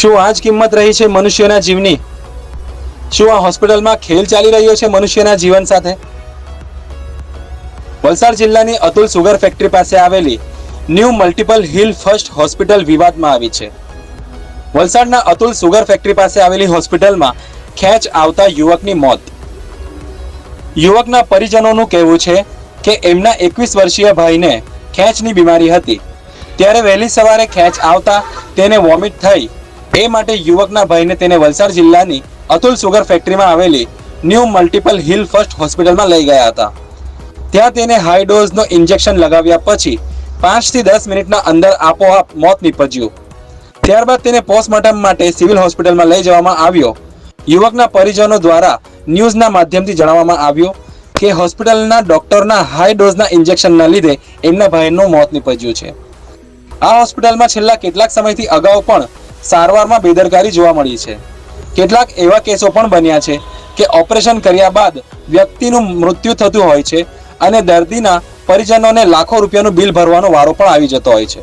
શું આ જ કિંમત રહી છે મનુષ્યના જીવની? શું આ હોસ્પિટલમાં ખેલ ચાલી રહ્યો છે મનુષ્યના જીવન સાથે? વલસાડ જિલ્લાની અતુલ સુગર ફેક્ટરી પાસે આવેલી new multiple hill first hospital વિવાદમાં આવી છે. વલસાડના અતુલ સુગર ફેક્ટરી પાસે આવેલી હોસ્પિટલમાં ખેંચ આવતા યુવકની મોત. યુવકના પરિજનોનું કહેવું છે કે એમના એકવીસ વર્ષીય ભાઈને ખેંચની બીમારી હતી. ત્યારે વહેલી સવારે ખેંચ આવતા તેને વોમિટ થઈ એ માટે યુવકના ભાઈને તેને વલસાડ જિલ્લાની અતુલ સુગર ફેક્ટરીમાં આવેલી ન્યૂ મલ્ટિપલ હિલ ફર્સ્ટ હોસ્પિટલમાં લઈ ગયા હતા. ત્યાં તેને હાઈ ડોઝનો ઇન્જેક્શન લગાવ્યા પછી પાંચથી દસ મિનિટના અંદર આપોઆપ મોત નીપજ્યું. ત્યારબાદ તેને પોસ્ટમોર્ટમ માટે સિવિલ હોસ્પિટલમાં લઈ જવામાં આવ્યો. યુવકના પરિજનો દ્વારા ન્યૂઝના માધ્યમથી જણાવવામાં આવ્યું કે હોસ્પિટલના ડોક્ટરના હાઈ ડોઝના ઇન્જેક્શનના લીધે એમના ભાઈનું મોત નીપજ્યું છે. આ હોસ્પિટલમાં છેલ્લા કેટલાક સમયથી અગાઉ પણ સારવારમાં બેદરકારી જોવા મળી છે. કેટલાક એવા કેસો પણ બન્યા છે કે ઓપરેશન કર્યા બાદ વ્યક્તિનું મૃત્યુ થતું હોય છે અને દર્દીના પરિજનોને લાખો રૂપિયાનું બિલ ભરવાનો વારો પણ આવી જતો હોય છે.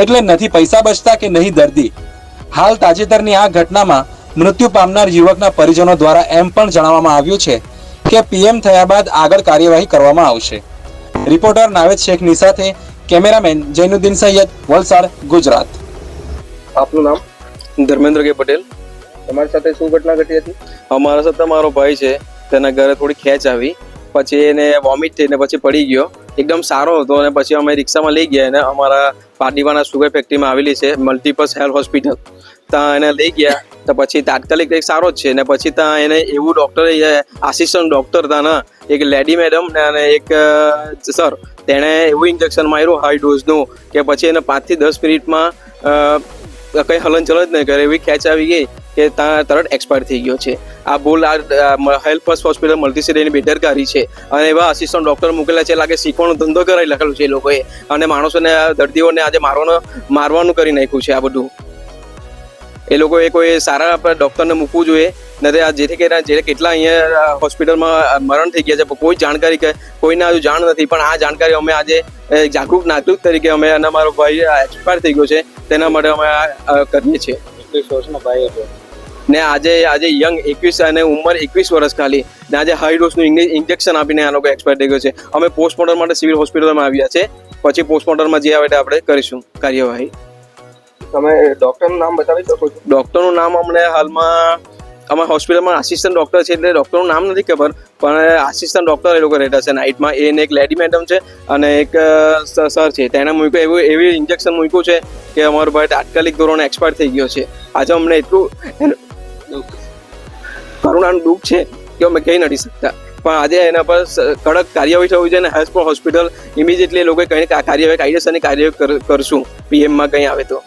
એટલે નથી પૈસા બચતા કે નહીં દર્દી? હાલ તાજેતરની આ ઘટનામાં મૃત્યુ પામનાર યુવકના પરિજનો દ્વારા એમ પણ જણાવવામાં આવ્યું છે કે પીએમ થયા બાદ આગળ કાર્યવાહી કરવામાં આવશે. રિપોર્ટર નાવેદ શેખની સાથે કેમેરામેન જૈનુદ્દીન સૈયદ વલસાડ, ગુજરાત. આપનું નામ? ધર્મેન્દ્ર કે પટેલ. તમારી સાથે શું ઘટના ઘટી હતી? અમારા સાથે મારો ભાઈ છે તેના ઘરે થોડી ખેંચ આવી પછી એને વોમિટ થઈને પછી પડી ગયો. એકદમ સારો હતો અને પછી અમે રિક્ષામાં લઈ ગયા અને અમારા પાટીવાના સુગર ફેક્ટરીમાં આવેલી છે મલ્ટીપર્સ હેલ્થ હોસ્પિટલ ત્યાં એને લઈ ગયા તો પછી તાત્કાલિક એક સારો જ છે ને પછી ત્યાં એને એવું ડૉક્ટર આસિસ્ટન્ટ ડૉક્ટર ત્યાંના એક લેડી મેડમ ને અને એક સર તેણે એવું ઇન્જેક્શન માર્યું હાઈ ડોઝનું કે પછી એને પાંચથી દસ મિનિટમાં કંઈ હલનચલન જ નહીં કરે એવી ખેંચ આવી ગઈ કે ત્યાં તરત એક્સપાયર થઈ ગયો છે. આ ભૂલ આ હેલ્થ ફર્સ્ટ હોસ્પિટલ મલ્ટીસિટીની બેદરકારી છે. અને એવા આસિસ્ટન્ટ ડોક્ટર મૂકેલા છે લાગે શીખવાનો ધંધો કરાવી લખેલું છે એ લોકોએ. અને માણસોને દર્દીઓને આજે મારવાનો, મારવાનું કરી નાખ્યું છે આ બધું. એ લોકોએ કોઈ સારા ડોક્ટરને મૂકવું જોઈએ. નથી આ જેથી કરીને જે કેટલા અહીંયા હોસ્પિટલમાં મરણ થઈ ગયા છે કોઈ જાણકારી કે કોઈને હજુ જાણ નથી. પણ આ જાણકારી અમે આજે જાગૃત નાગરિક તરીકે અમે અને મારો ભાઈ એક્સપાયર થઈ ગયો છે. તેના માટે અમે આ, કરીએ છીએ. એકવીસ વર્ષનો ભાઈ હતો. ને આજે આજે યંગ એકવીસ અને ઉંમર એકવીસ વર્ષ ખાલી. ને આજે હાઈ ડોઝનું ઇન્જેક્શન આપીને આ લોકો એક્સપાયર થઈ ગયો છે. અમે પોસ્ટમોર્ટમ માટે સિવિલ હોસ્પિટલમાં આવ્યા છે. પછી પોસ્ટમોર્ટમમાં જે આવે આપણે કરીશું. કાર્યવાહી. તમે ડોક્ટરનું નામ બતાવી શકો છો? ડૉક્ટરનું નામ અમને હાલમાં અમારા હોસ્પિટલમાં આસિસ્ટન્ટ ડૉક્ટર છે એટલે ડૉક્ટરનું નામ નથી ખબર, પણ આસિસ્ટન્ટ ડૉક્ટર એ લોકો રહેતા છે નાઇટમાં એને એક લેડી મેડમ છે અને એક સર છે. તેણે મૂક્યું, એવું, એવી ઇન્જેક્શન મૂક્યું છે કે અમારો ભાઈ તાત્કાલિક ધોરણે એક્સપાયર થઈ ગયો છે. આજે અમને એટલું કરુણાનું દુઃખ છે કે અમે કહી નથી શકતા. પણ આજે એના પર કડક કાર્યવાહી થવી છે અને હેલ્થ હોસ્પિટલ ઇમિડિયેટલી લોકોએ કંઈ કાર્યવાહી, કાયદેસરની કાર્યવાહી કર- કરશું. પીએમમાં કંઈ આવે તો.